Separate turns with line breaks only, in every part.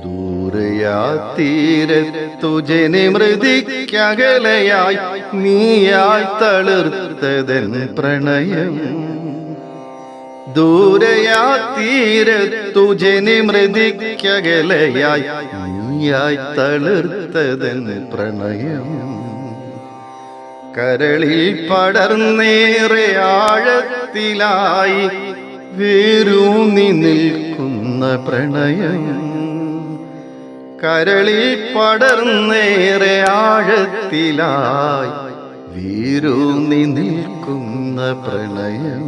ദൂരയാ തീരത്തു ജനിമൃതിക്കകലയായി നീയായി തളിർത്തതൻ പ്രണയം. ദൂരയാ തീരത്തു ജനിമൃതിക്കകലയായി നീയായി തളിർത്തതൻ പ്രണയം. കരളിൽ പടർന്നേറെ ആഴത്തിലായി വേരൂന്നി നിൽക്കുന്ന പ്രണയം. കരളിൽ പടർന്നേറെ ആഴത്തിലായി വീരൂന്നി നിൽക്കുന്ന പ്രണയം.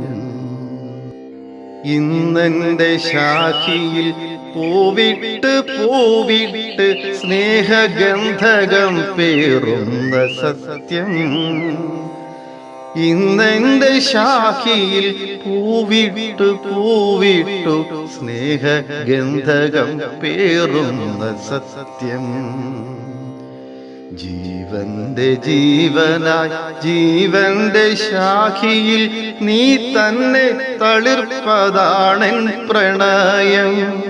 ഇന്നെന്റെ ശാഖിയിൽ പൂവിട്ട് പൂവിട്ട് സ്നേഹഗന്ധകം പേറുന്ന സത്യം. ഇന്നെന്റെ ശാഖിയിൽ പൂവിട്ടു പൂവിട്ടു സ്നേഹ ഗന്ധകം പേറുന്ന സത്യം. ജീവന്റെ ജീവനായി ജീവന്റെ ശാഖിയിൽ നീ തന്നെ തളിർപ്പതാണ് പ്രണയം.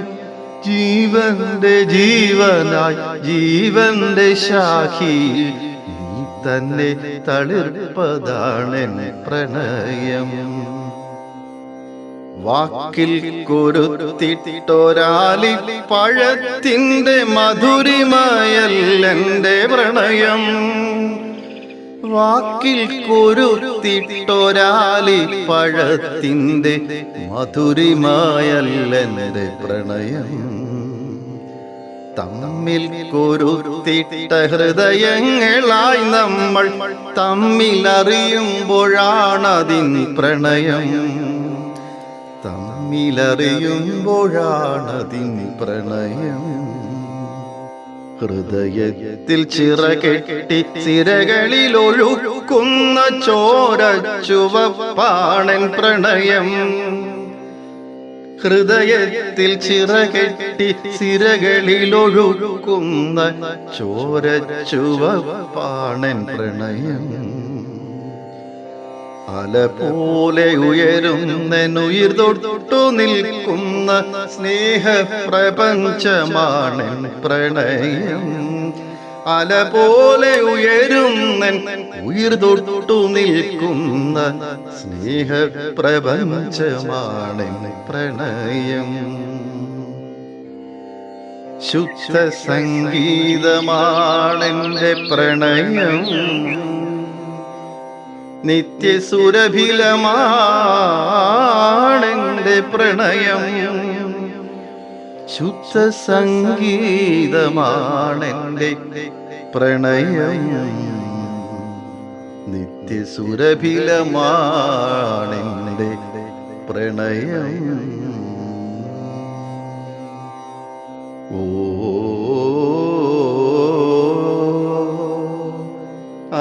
ജീവന്റെ ജീവനായി ജീവന്റെ ശാഖിയിൽ തന്നെ തളിർപ്പതാണെൻ പ്രണയം. വാക്കിൽ കുരുത്തിട്ടൊരാലി പഴത്തിന്റെ മധുരിമയല്ലെന്റെ പ്രണയം. വാക്കിൽ കുരുത്തിട്ടൊരാലി പഴത്തിന്റെ മധുരിമയല്ലെന്റെ പ്രണയം. തമ്മിൽ കുരുത്തിട്ട ഹൃദയങ്ങളായി നമ്മൾ തമ്മിൽ തമ്മിലറിയുമ്പോഴാണതിൻ പ്രണയം. തമ്മിലറിയുമ്പോഴാണതിൻ പ്രണയം. ഹൃദയത്തിൽ ചിറകെട്ടി സിരകളിൽ ഒഴുക്കുന്ന ചോര ചുവപ്പാണൻ പ്രണയം. ഹൃദയത്തിൽ ചിറകെട്ടി സിരകളിൽ ചോരച്ചുവപ്പാണൻ ചോര ചുവപ്പാണൻ പ്രണയം. അല പോലെ ഉയരുന്നുയിർ തൊട്ടു നിൽക്കുന്ന സ്നേഹ പ്രപഞ്ചമാണ് പ്രണയം. അല പോലെ ഉയരുന്ന ഉയർ തൊട്ടു നിൽക്കുന്ന സ്നേഹ പ്രപഞ്ചമാണ് പ്രണയം. ശുദ്ധ സംഗീതമാണെന്റെ പ്രണയം. നിത്യസുരഭിലമാണെന്റെ പ്രണയം. ശുദ്ധ സംഗീതമാണെന്റെ പ്രണയം. നിത്യസുരഭിലമാണെന്റെ പ്രണയം. ഓ ആ